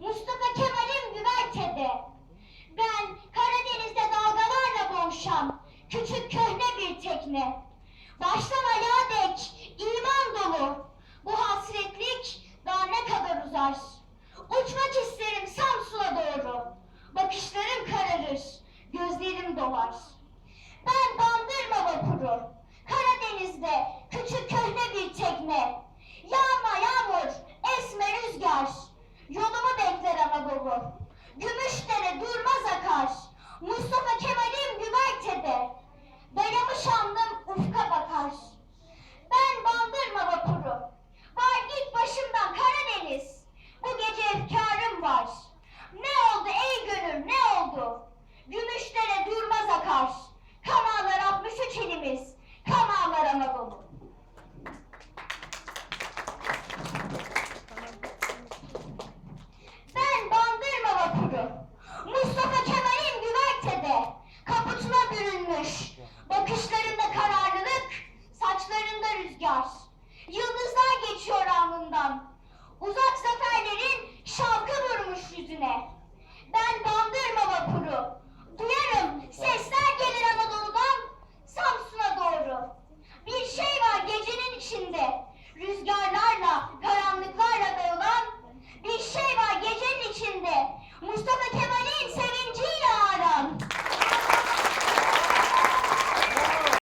Mustafa Kemal'im güvertede. Ben Karadeniz'de dalgalarla boğuşan küçük köhne bir tekne. Baştan ayağa dek iman dolu. Bu hasretlik daha ne kadar uzar? Uçmak isterim Samsun'a doğru. Bakışlarım kararır, gözlerim dolar. Ben bandırma vapuru. Karadeniz'de küçük köhne bir tekne. Yağma yağmur, esme rüzgar. Yolumu bekler Anadolu. Gümüşdere durmaz akar. uzak seferlerin şapka vurmuş yüzüne. Ben bandırma vapuru, duyarım sesler gelir Anadolu'dan Samsun'a doğru. Bir şey var gecenin içinde, rüzgarlar